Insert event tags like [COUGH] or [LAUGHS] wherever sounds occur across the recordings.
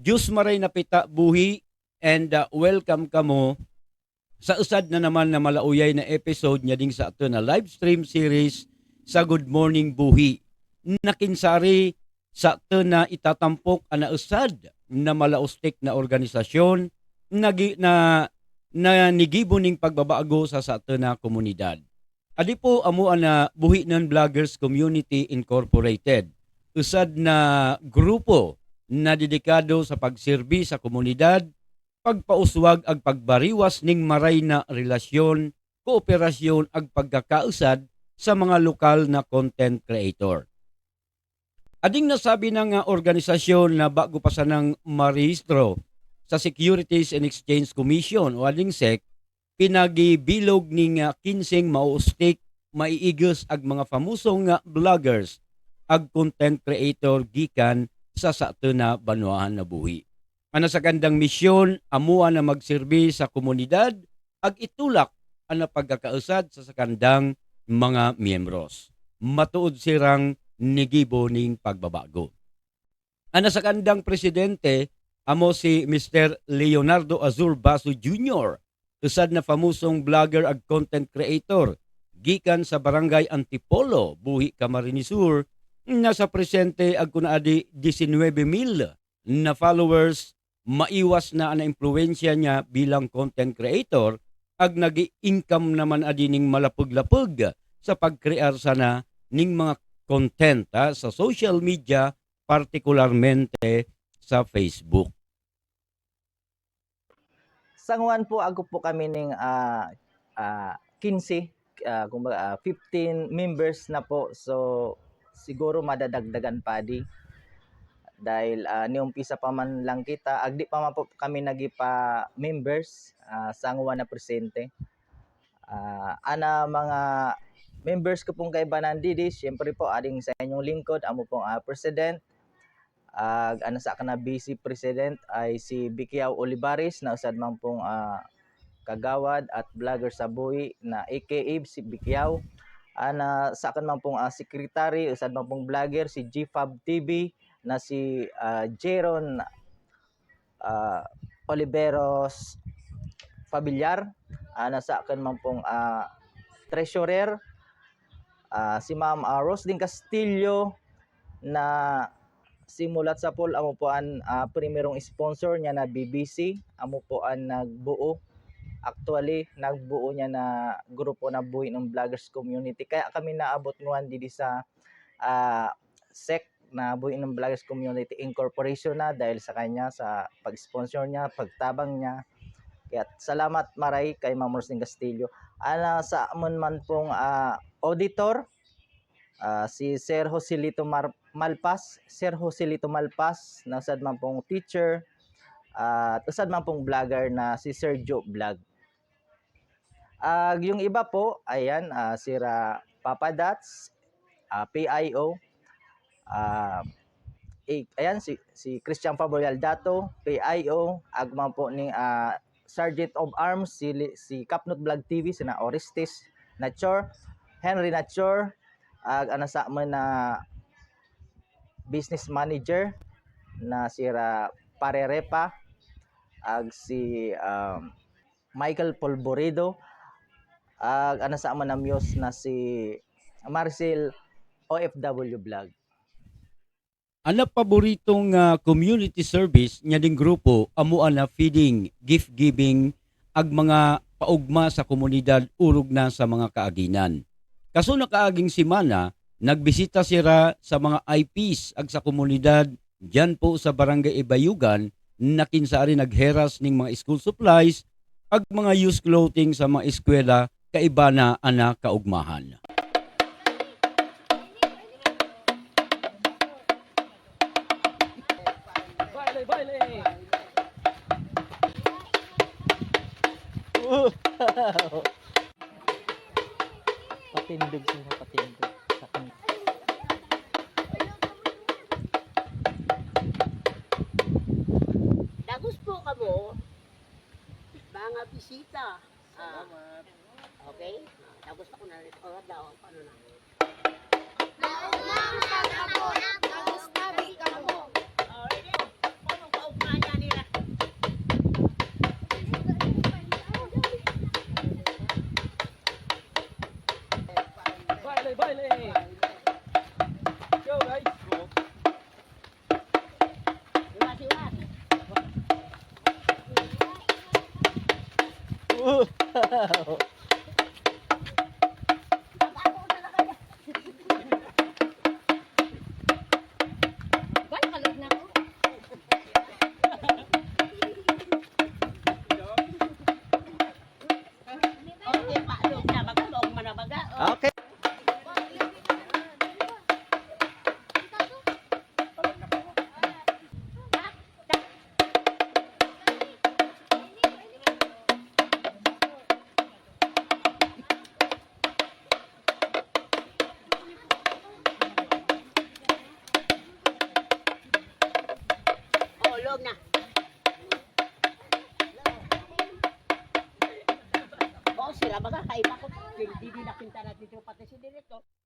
Diyos maray napita buhi and uh, welcome kamo sa usad na naman na malauyay na episode niya ding sa ato na live stream series sa Good Morning Buhi. Nakinsari sa ato na itatampok ana usad na malaustik na organisasyon na na nigibo ning pagbabago sa sa ato na komunidad. Adi po amo na Buhi Nan Vloggers Community Incorporated. Usad na grupo na dedikado sa pagserbi sa komunidad, pagpauswag ag pagbariwas ning maray na relasyon, kooperasyon ag pagkakausad sa mga lokal na content creator. Ading nasabi nga organisasyon na bago pa sa nang marehistro sa Securities and Exchange Commission o ading SEC, pinagibilog ni nga kinsing maustik maiigos ag mga famusong nga vloggers ag content creator gikan sa sato na banuahan na buhi. Ana sa gandang misyon, amua na magsilbi sa komunidad ag itulak ana pagkakausad sa sakandang mga miyembros. Matuod sirang nigibo ning pagbabago. Ana sa kandang presidente, amo si Mr. Leonardo Azur Basu Jr., usad na famusong vlogger ag content creator, gikan sa barangay Antipolo, Buhi, Camarines Sur, nasa presente ag kunaadi 19,000 na followers maiwas na ang impluensya niya bilang content creator ag nagi-income naman adi ning malapug-lapug sa pagkrear sana ning mga content ha, sa social media partikularmente sa Facebook. Sanguan po ako po kami ning ah ah 15 ah, kumbaga ah, 15 members na po. So siguro madadagdagan pa di. Dahil uh, niumpisa pa man lang kita agdi pa man po kami nagipa members ah, sanguan na presente. Ah, ana mga members ko pong kay Banandidi, syempre po ading sa inyong lingkod amo pong ah, president. Ag ano sa kana vice president ay si Bikiao Olivares na usad man pong ah, kagawad at vlogger sa buhi na aka si Bikiao ana sa akin man pong ah, secretary usad man pong vlogger si GFab TV na si ah, Jeron ah, Oliveros Pabiliar ana sa akin man pong ah, treasurer. Ah, si Ma'am ah, Roslyn Castillo na simulat sa pool amo po ang ah, primerong sponsor niya na BBC amo po ang nagbuo actually nagbuo niya na grupo na buhi ng vloggers community. Kaya kami naabot nguan didi sa ah, SEC na buhi ng vloggers community incorporation na dahil sa kanya sa pag-sponsor niya pagtabang niya. Kaya salamat maray kay Ma'am Roslyn Castillo. Ana sa amon man pong ah, auditor ah, si Sir Joselito Mar- Malpas, Sir Joselito Malpas, na usad man pong teacher, at usad man pong vlogger na si Sir Joe Vlog. Ag yung iba po, ayan, ah, sira Papa Dats, ah, PIO, ah, eh, ayan, si, si Christian Faborial Dato, PIO, agman po ni ah, Sergeant of Arms, si, si Kapnot Vlog TV, sina Orestes Nachor, Henry Nachor, ag ana sa man na business manager na sira Parerepa ag si um, Michael Polborido ag ana sa man na muse na si Marcel OFW Vlog. Ana paboritong nga community service nya ding grupo amo na feeding, gift giving ag mga paugma sa komunidad urog na sa mga kaaginan. Kaso nakaaging simana, nagbisita sira sa mga IPs ag sa komunidad diyan po sa Barangay Ibayugan na kinsari nagheras ning mga school supplies ag mga used clothing sa mga eskwela kaiba na ana kaugmahan. Patindog sila patindog sa kanila. Dagos po ka mo. Mga bisita. Salamat. Okay? Tapos ako na rin ko daw ang ano na. Maunang kagabon, tapos tabi ka mo. Baile, baile! Go, guys! Whoa! [LAUGHS]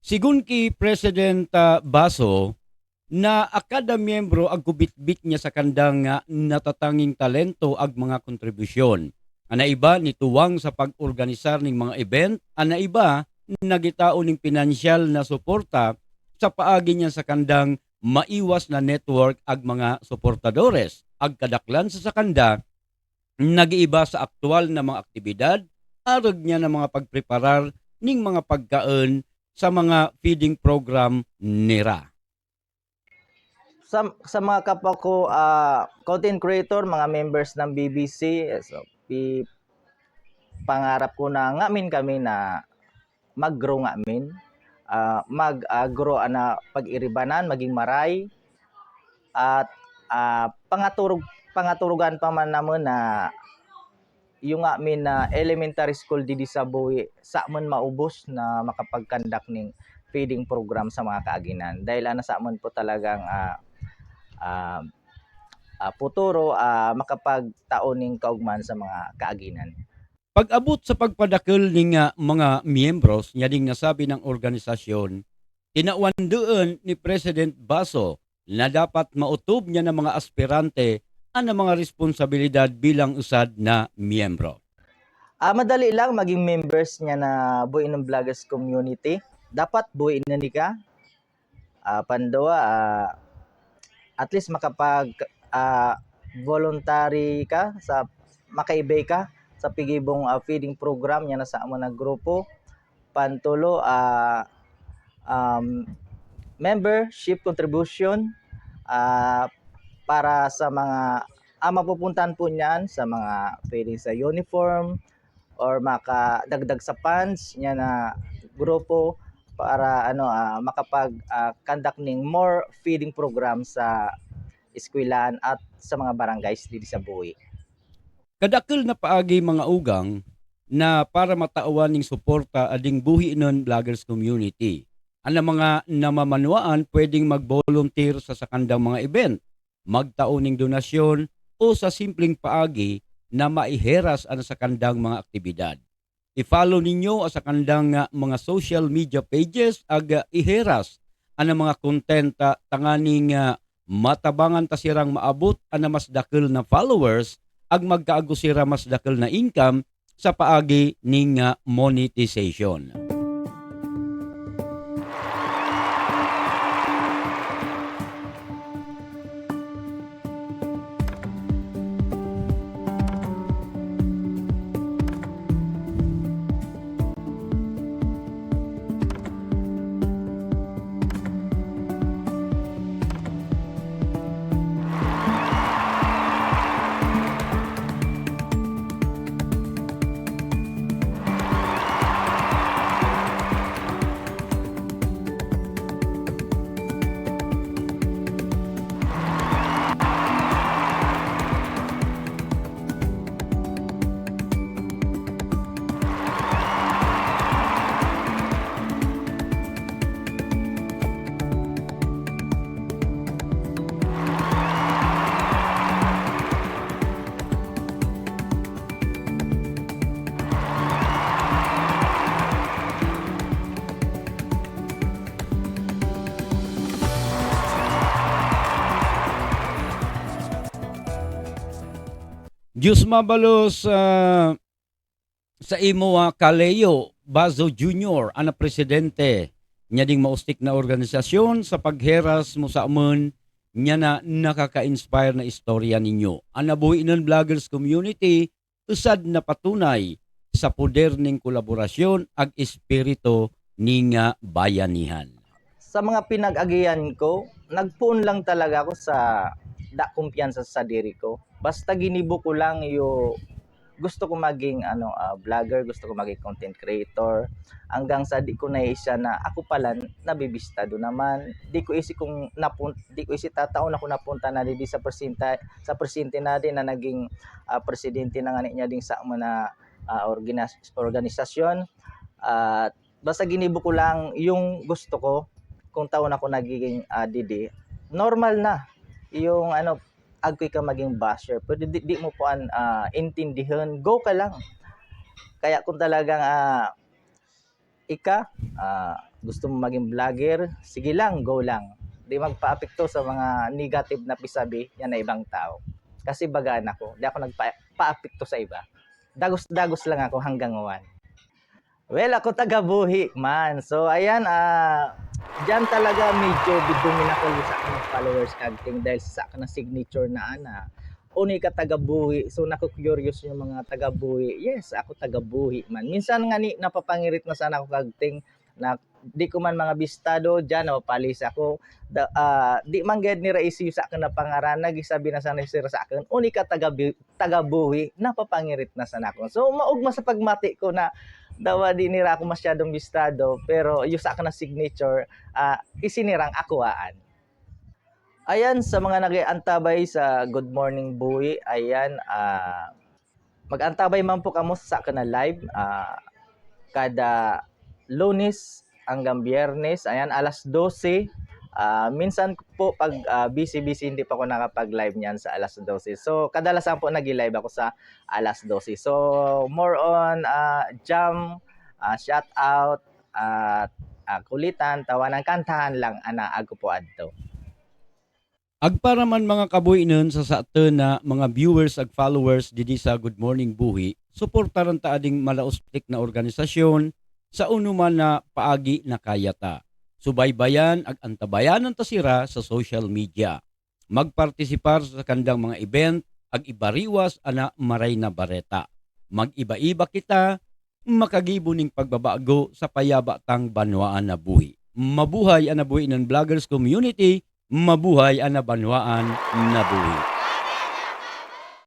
Sigun ki President ah, Baso na akada miyembro ag kubitbit niya sa kandang nga natatanging talento ag mga kontribusyon. Ana iba nituwang sa pag-organisar ning mga event, ana iba nagitao ning pinansyal na suporta sa paagi niya sa kandang maiwas na network ag mga suportadores. Ag kadaklan sa sakanda, nagiiba sa aktual na mga aktibidad, arag niya na mga pagpreparar ning mga pagkaon sa mga feeding program nira. sa, sa mga kapwa ko ah, content creator, mga members ng BBC, so, pi, pangarap ko na ngamin kami na mag-grow ngamin. ah mag-grow na pag-iribanan, maging maray. At ah, pangaturog, pangaturugan pa man naman na yung amin na elementary school didi sa Buhi, sa man maubos na makapagkandak ning feeding program sa mga kaaginan. Dahil ana sa man po talagang ah, ah, ah, futuro ah, makapagtaon ning kaugman sa mga kaaginan. Pag-abot sa pagpadakil ning nga mga miyembros nya ding nasabi ng organisasyon, tinawandoon ni President Baso na dapat mautob niya ng mga aspirante ang mga responsibilidad bilang usad na miyembro. Ah, madali lang maging members niya na buhay ng vloggers community. Dapat buhay na ni ka. Ah, pandawa, ah, at least makapag ah, voluntary ka sa makaibay ka sa pigibong ah, feeding program niya na sa amo na grupo. Pantulo, ah, um, membership contribution ah, para sa mga ah, mapupuntahan po niyan sa mga feeding sa uniform, or makadagdag sa funds niya na grupo para ano ah, makapag ah, conduct ning more feeding program sa eskwelahan at sa mga barangays dito sa Buhi. Kadakil na paagi mga ugang na para matauan ning suporta ading buhi nun vloggers community. Ang mga namamanuaan pwedeng mag-volunteer sa sakandang mga event, magtao ning donasyon o sa simpleng paagi na maiheras ang sakandang mga aktibidad. I-follow ninyo ang sakandang nga mga social media pages ag ah, iheras ang mga content ah, tanganing ah, matabangan ta sirang maabot ang mas dakil na followers ag magkaago sira mas dakil na income sa paagi ning monetization. Diyos mabalos ah, sa imo ah, Kaleo Bazo Jr. ana presidente Nya ding maustik na organisasyon sa pagheras mo sa amon nya na nakaka-inspire na istorya ninyo. Ang nabuhi ng vloggers community usad na patunay sa poder ning kolaborasyon ag espiritu ning nga bayanihan. Sa mga pinag-agian ko, nagpuon lang talaga ako sa da kumpiyansa sa diri ko. Basta ginibo ko lang yung gusto ko maging ano ah, vlogger, gusto ko maging content creator hanggang sa di ko naisya na ako pala nabibistado naman. Di ko isi kung napun di ko isi tataon ako napunta na di sa presinta sa presidente na din na naging ah, presidente na nga niya din sa mga ah, organis- organisasyon. At basta ginibo ko lang yung gusto ko kung taon ako nagiging ah, didi. Normal na yung ano agkoy ka maging basher. Pero di, di mo po an ah, intindihan go ka lang. Kaya kung talagang ah, ika ah, gusto mo maging vlogger sige lang go lang. Di magpaapekto sa mga negative na pisabi yan na ibang tao. Kasi bagaan ako. Di ako nagpaapekto sa iba. Dagos dagos lang ako hanggang one. Well ako taga buhi man. So ayan ah Diyan talaga medyo bidumin ako sa aking followers kagting dahil sa akin signature na ana. Uni ka taga-buhi. So naku-curious yung mga taga-buhi. Yes, ako taga-buhi man. Minsan nga ni napapangirit na sana ako kagting na di ko man mga bistado diyan o palis ako da, ah, di man gad ni raisi sa akin na pangaran nagisabi na sana sir sa akin uni ka taga taga buhi napapangirit na sana ako so maugma sa pagmati ko na dawa di nira ako masyadong bistado pero yung sa akin na signature ah isinirang akuaan. Ayan, sa mga nag-antabay sa Good Morning Buwi, ayan, ah mag-antabay man po kamo sa akin na live ah, kada lunes hanggang biyernes, ayan, alas 12. Ah, minsan po pag ah, busy-busy hindi pa ako nakapag-live niyan sa alas 12. So kadalasan po nag-live ako sa alas 12. So more on ah, jam, ah, shout out at ah, kulitan, tawanan, kantahan lang ana ako po adto. Agparaman mga kabuinon sa sa ato na mga viewers ag followers didi sa Good Morning Buhi, suportaran ta ading malaustik na organisasyon sa unuman na paagi na kayata. Subaybayan ag antabayanan ta sira sa social media. Magpartisipar sa kandang mga event ag ibariwas ana maray na bareta. Mag-iba-iba kita makagibo ning pagbabago sa payaba tang banwaan na buhi. Mabuhay ang nabuhi ng vloggers community, mabuhay ang nabanwaan na buhi.